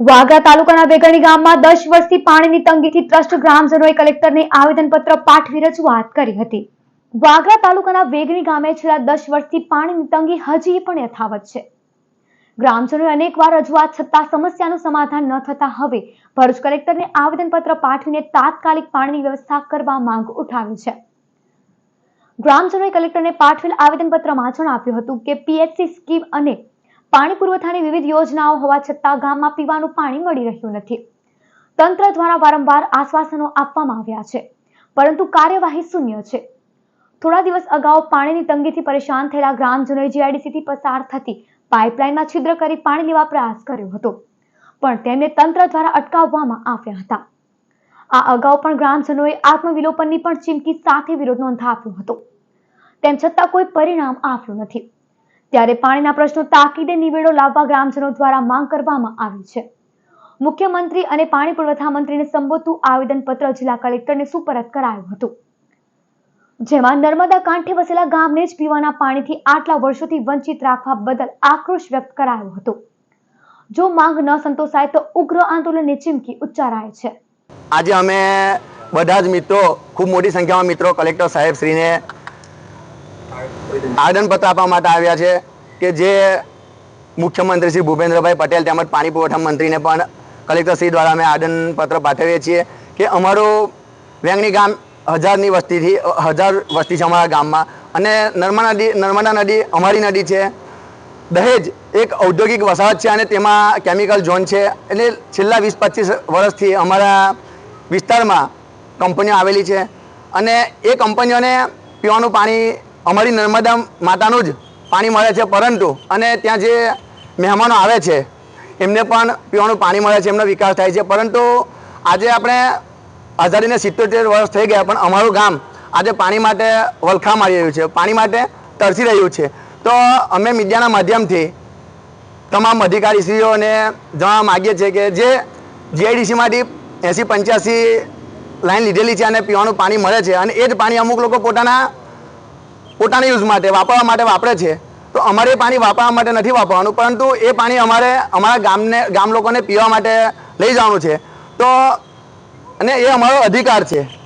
વાગરા તાલુકાના વેગણી ગામમાં દસ વર્ષથી પાણીની તંગીથી ટ્રસ્ટ ગ્રામજનોએ કલેક્ટરને આવેદનપત્ર પાઠવી રજૂઆત કરી હતી. વાગરા તાલુકાના વેગણી ગામે છેલ્લા દસ વર્ષથી પાણીની તંગી હજી પણ યથાવત છે. ગ્રામજનોએ અનેકવાર રજૂઆત છતાં સમસ્યાનું સમાધાન ન થતા હવે ભરૂચ કલેક્ટરને આવેદનપત્ર પાઠવીને તાત્કાલિક પાણીની વ્યવસ્થા કરવા માંગ ઉઠાવી છે. ગ્રામજનોએ કલેક્ટરને પાઠવેલ આવેદનપત્રમાં જણાવ્યું હતું કે પીએચસી સ્કીમ અને પાણી પુરવઠાની વિવિધ યોજનાઓ હોવા છતાં ગામમાં પીવાનું પાણી મળી રહ્યું નથી. તંત્ર દ્વારા વારંવાર આશ્વાસનો આપવામાં આવ્યા છે, પરંતુ કાર્યવાહી શૂન્ય છે. થોડા દિવસ અગાઉ પાણીની તંગીથી પરેશાન થયેલા ગ્રામજનોએ જીઆઈડીસીથી પસાર થતી પાઇપલાઇનમાં છિદ્ર કરી પાણી લેવા પ્રયાસ કર્યો હતો, પણ તેમને તંત્ર દ્વારા અટકાવવામાં આવ્યા હતા. આ અગાઉ પણ ગ્રામજનોએ આત્મવિલોપનની પણ ચીમકી સાથે વિરોધ નોંધાવ્યો હતો. તેમ છતાં કોઈ પરિણામ આવ્યું નથી. ત્યારે પાણીના પ્રશ્નો તાકીદે નિવેડો લાવવા ગ્રામજનો દ્વારા માંગ કરવામાં આવી છે. મુખ્યમંત્રી અને પાણી પુરવઠા મંત્રીને સંબોધતું આવેદનપત્ર જિલ્લા કલેક્ટરને સુપરત કરાયું હતું. જેમાં નર્મદા કાંઠે વસેલા ગામને જ પીવાના પાણીથી આટલા વર્ષોથી વંચિત રાખવા બદલ આક્રોશ વ્યક્ત કરાયો હતો. જો માંગ ન સંતોષાય તો ઉગ્ર આંદોલનની ચીમકી ઉચ્ચારાય છે. આજે અમે બધા જ મિત્રો, ખૂબ મોટી સંખ્યામાં મિત્રો, કલેક્ટર સાહેબ શ્રીને આવેદનપત્ર આપવા માટે આવ્યા છે કે જે મુખ્યમંત્રી શ્રી ભૂપેન્દ્રભાઈ પટેલ તેમજ પાણી પુરવઠા મંત્રીને પણ કલેક્ટર શ્રી દ્વારા અમે આદનપત્ર પાઠવીએ છીએ કે અમારું વેંગણી ગામ હજારની વસ્તીથી, હજાર વસ્તી છે અમારા ગામમાં અને નર્મદા નદી નર્મદા નદી અમારી નદી છે. દહેજ એક ઔદ્યોગિક વસાહત છે અને તેમાં કેમિકલ ઝોન છે. એટલે છેલ્લા વીસ પચીસ વર્ષથી અમારા વિસ્તારમાં કંપનીઓ આવેલી છે અને એ કંપનીઓને પીવાનું પાણી અમારી નર્મદા માતાનું જ પાણી મળે છે, પરંતુ અને ત્યાં જે મહેમાનો આવે છે, એમને પણ પીવાનું પાણી મળે છે, એમનો વિકાસ થાય છે. પરંતુ આજે આપણે આઝાદીને સિત્તોતેર વર્ષ થઈ ગયા, પણ અમારું ગામ આજે પાણી માટે વલખા મારી રહ્યું છે, પાણી માટે તરસી રહ્યું છે. તો અમે મીડિયાના માધ્યમથી તમામ અધિકારીશ્રીઓને જણાવવા માગીએ છીએ કે જે જીઆઈડીસીમાંથી એંસી પંચ્યાસી લાઈન લીધેલી છે અને પીવાનું પાણી મળે છે અને એ જ પાણી અમુક લોકો પોતાના પોતાના યુઝ માટે, વાપરવા માટે વાપરે છે. તો અમારે એ પાણી વાપરવા માટે નથી વાપરવાનું, પરંતુ એ પાણી અમારે અમારા ગામને, ગામ લોકોને પીવા માટે લઈ જવાનું છે. તો, અને એ અમારો અધિકાર છે.